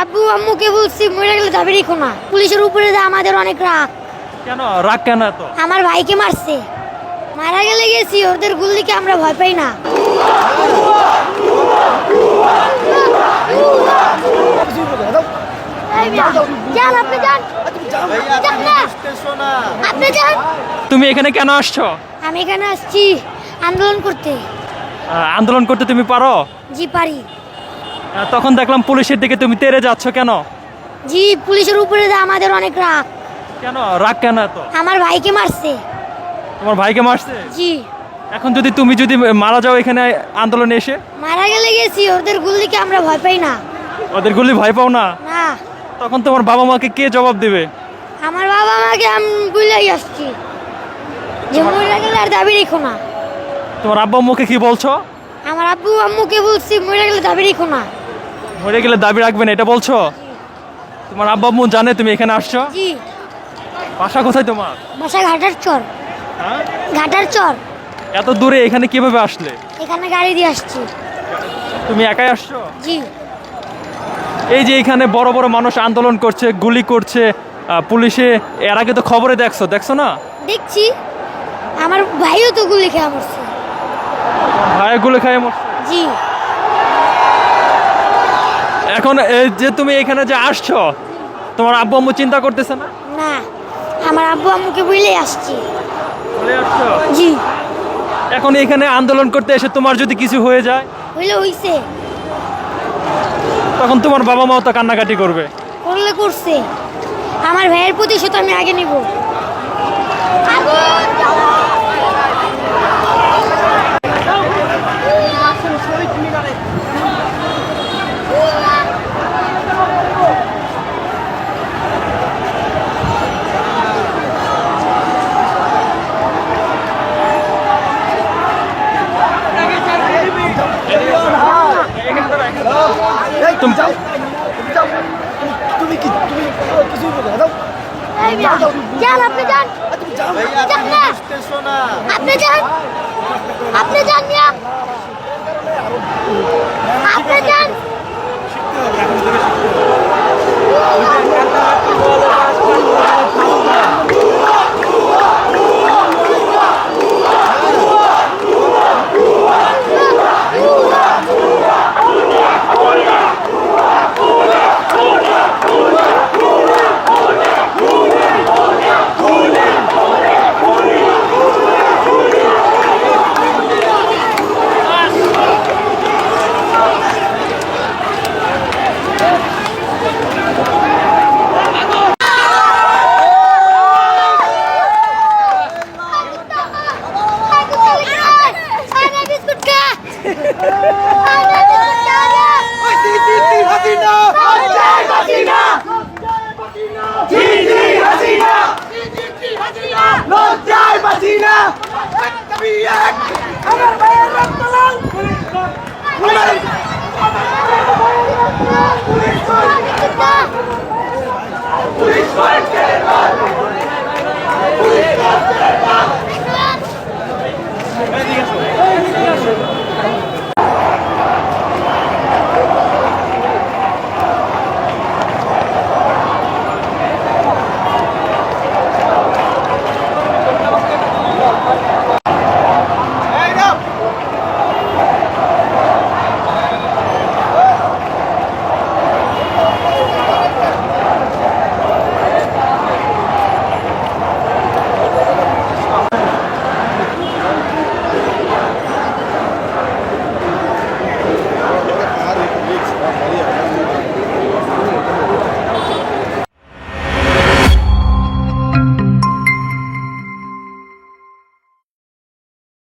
আব্বু আম্মুকে বলছি মরে গেলে যাবে রেখো না পুলিশের উপরে যে আমাদের অনেক রাগ। কেন? রাগ কেন এত? আমার ভাইকে মারছে। মারা গেলে গেছি ওদের গুলিকে আমরা ভয় পাই না। তুমি এখানে কেন আসছো? আমি এখানে আসছি আন্দোলন করতে। আন্দোলন করতে তুমি পারো? জি পারি। তখন দেখলাম পুলিশের দিকে তুমি তেরে যাচ্ছ কেন? জি পুলিশের উপরে যে আমাদের অনেক রাগ। কেন? রাগ কেন এত? আমার ভাইকে মারছে। তোমার ভাইকে মারছে? জি। এখন যদি তুমি যদি মারা যাও এখানে আন্দোলনে এসে? মারা গেলে গেছি ওদের গুলিকে আমরা ভয় পাই না। ওদের গুলি ভয় পাও না? না। তখন তোমার বাবা মাকে কে জবাব দেবে? আমার বাবা মাকে আমি বুঝলেই আসছি। যে মরে গেলে আর দাবি রেখো না। তোমার আব্বা আম্মুকে কি বলছো? আমার আব্বু আম্মুকে বলছি মরে গেলে দাবি রেখো না। মরে গেলে দাবি রাখবেন এটা বলছো? তোমার আব্বা আম্মু জানে তুমি এখানে আসছো? জি। বাসা কোথায় তোমার? বাসা ঘাটার চর। হ্যাঁ? ঘাটার চর। এত দূরে এখানে কীভাবে আসলে? এখানে গাড়ি দিয়ে আসছি। তুমি একাই আসছো? জি। এই যে এখানে বড় বড় মানুষ আন্দোলন করছে গুলি করছে পুলিশে এর আগে তো খবরে দেখছ দেখছ না? দেখছি। আমার ভাইও তো গুলি খেয়ে মরছে। ভাই গুলি খায় মরছে। জি। এখন এই যে তুমি এখানে যে আসছো তোমার আব্বু আম্মু চিন্তা করতেছে না? না আমার আব্বু আম্মুকে বুঝলেই আসছি। চলে আসছো? জি। এখন এখানে আন্দোলন করতে এসে তোমার যদি কিছু হয়ে যায় হইলে হইছে। তখন তোমার বাবা মাও তো কান্নাকাটি করবে। করলে করছে। আমার ভাইয়ের প্রতি প্রতিশোধ আমি আগে নিব। তুমি তুমি কি তুমি কিছুই এই মিয়া, যান আপনি যান আমার ভাইয়ের রক্ত লাল পুলিশ পুলিশ